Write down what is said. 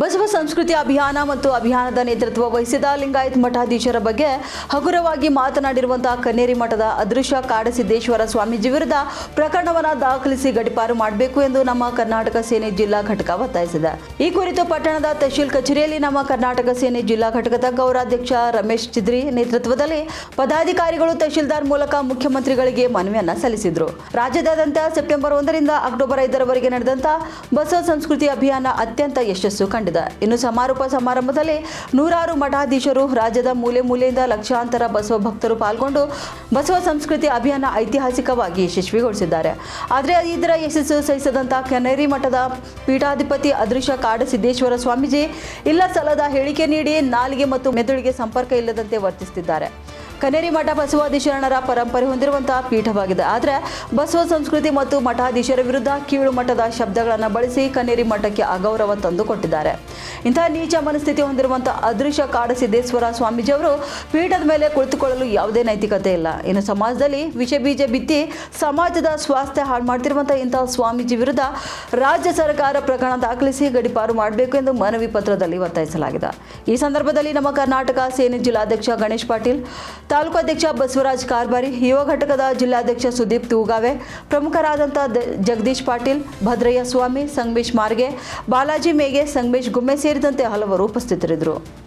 ಬಸವ ಸಂಸ್ಕೃತಿ ಅಭಿಯಾನ ಮತ್ತು ಅಭಿಯಾನದ ನೇತೃತ್ವ ವಹಿಸಿದ ಲಿಂಗಾಯತ್ ಮಠಾಧೀಶರ ಬಗ್ಗೆ ಹಗುರವಾಗಿ ಮಾತನಾಡಿರುವಂತಹ ಕನ್ನೇರಿ ಮಠದ ಅದೃಶ್ಯ ಕಾಡಸಿದ್ದೇಶ್ವರ ಸ್ವಾಮೀಜಿ ವಿರುದ್ಧ ಪ್ರಕರಣವನ್ನು ದಾಖಲಿಸಿ ಗಡಿಪಾರು ಮಾಡಬೇಕು ಎಂದು ನಮ್ಮ ಕರ್ನಾಟಕ ಸೇನೆ ಜಿಲ್ಲಾ ಘಟಕ ಒತ್ತಾಯಿಸಿದೆ. ಈ ಕುರಿತು ಪಟ್ಟಣದ ತಹಶೀಲ್ ಕಚೇರಿಯಲ್ಲಿ ನಮ್ಮ ಕರ್ನಾಟಕ ಸೇನೆ ಜಿಲ್ಲಾ ಘಟಕದ ಗೌರಾಧ್ಯಕ್ಷ ರಮೇಶ್ ಚಿದ್ರಿ ನೇತೃತ್ವದಲ್ಲಿ ಪದಾಧಿಕಾರಿಗಳು ತಹಶೀಲ್ದಾರ್ ಮೂಲಕ ಮುಖ್ಯಮಂತ್ರಿಗಳಿಗೆ ಮನವಿಯನ್ನ ಸಲ್ಲಿಸಿದರು. ರಾಜ್ಯದಾದ್ಯಂತ ಸೆಪ್ಟೆಂಬರ್ ಒಂದರಿಂದ ಅಕ್ಟೋಬರ್ ಐದರವರೆಗೆ ನಡೆದಂತ ಬಸವ ಸಂಸ್ಕೃತಿ ಅಭಿಯಾನ ಅತ್ಯಂತ ಯಶಸ್ಸು ಕಂಡಿದೆ. ಇನ್ನು ಸಮಾರೋಪ ಸಮಾರಂಭದಲ್ಲಿ ನೂರಾರು ಮಠಾಧೀಶರು ರಾಜ್ಯದ ಮೂಲೆ ಮೂಲೆಯಿಂದ ಲಕ್ಷಾಂತರ ಬಸವ ಭಕ್ತರು ಪಾಲ್ಗೊಂಡು ಬಸವ ಸಂಸ್ಕೃತಿ ಅಭಿಯಾನ ಐತಿಹಾಸಿಕವಾಗಿ ಯಶಸ್ವಿಗೊಳಿಸಿದ್ದಾರೆ. ಆದರೆ ಇದರ ಯಶಸ್ಸು ಸಹಿಸದಂಥ ಕೆನರಿ ಮಠದ ಪೀಠಾಧಿಪತಿ ಅದೃಶ್ಯ ಕಾಡಸಿದ್ದೇಶ್ವರ ಸ್ವಾಮೀಜಿ ಇಲ್ಲ ಸಲದ ಹೇಳಿಕೆ ನೀಡಿ ನಾಲಿಗೆ ಮತ್ತು ಮೆದುಳಿಗೆ ಸಂಪರ್ಕ ಇಲ್ಲದಂತೆ ವರ್ತಿಸುತ್ತಿದ್ದಾರೆ. ಕನೇರಿ ಮಠ ಬಸವಾಧೀಶರಣರ ಪರಂಪರೆ ಹೊಂದಿರುವಂತಹ ಪೀಠವಾಗಿದೆ. ಆದರೆ ಬಸವ ಸಂಸ್ಕೃತಿ ಮತ್ತು ಮಠಾಧೀಶರ ವಿರುದ್ಧ ಕೀಳು ಮಠದ ಶಬ್ದಗಳನ್ನು ಬಳಸಿ ಕನೇರಿ ಮಠಕ್ಕೆ ಅಗೌರವ ತಂದುಕೊಟ್ಟಿದ್ದಾರೆ. ಇಂತಹ ನೀಚ ಮನಸ್ಥಿತಿ ಹೊಂದಿರುವಂತಹ ಅದೃಶ್ಯ ಕಾಡಸಿದ್ದೇಶ್ವರ ಸ್ವಾಮೀಜಿಯವರು ಪೀಠದ ಮೇಲೆ ಕುಳಿತುಕೊಳ್ಳಲು ಯಾವುದೇ ನೈತಿಕತೆ ಇಲ್ಲ. ಇನ್ನು ಸಮಾಜದಲ್ಲಿ ವಿಷ ಬೀಜ ಬಿತ್ತಿ ಸಮಾಜದ ಸ್ವಾಸ್ಥ್ಯ ಹಾಳು ಮಾಡ್ತಿರುವಂತಹ ಇಂತಹ ಸ್ವಾಮೀಜಿ ವಿರುದ್ಧ ರಾಜ್ಯ ಸರ್ಕಾರ ಪ್ರಕರಣ ದಾಖಲಿಸಿ ಗಡಿಪಾರು ಮಾಡಬೇಕು ಎಂದು ಮನವಿ ಪತ್ರದಲ್ಲಿ ಒತ್ತಾಯಿಸಲಾಗಿದೆ. ಈ ಸಂದರ್ಭದಲ್ಲಿ ನಮ್ಮ ಕರ್ನಾಟಕ ಸೇನೆ ಜಿಲ್ಲಾಧ್ಯಕ್ಷ ಗಣೇಶ್ ಪಾಟೀಲ್ ತಾಲೂಕು ಅಧ್ಯಕ್ಷ ಬಸವರಾಜ್ ಕಾರ್ಬಾರಿ, ಯುವ ಘಟಕದ ಜಿಲ್ಲಾಧ್ಯಕ್ಷ ಸುದೀಪ್ ತೂಗಾವೆ ಪ್ರಮುಖರಾದಂಥ ಜಗದೀಶ್ ಪಾಟೀಲ್, ಭದ್ರಯ್ಯ ಸ್ವಾಮಿ, ಸಂಗಮೇಶ್ ಮಾರ್ಗೆ, ಬಾಲಾಜಿ ಮೇಗೆ, ಸಂಗಮೇಶ್ ಗುಮ್ಮೆ ಸೇರಿದಂತೆ ಹಲವರು ಉಪಸ್ಥಿತರಿದ್ದರು.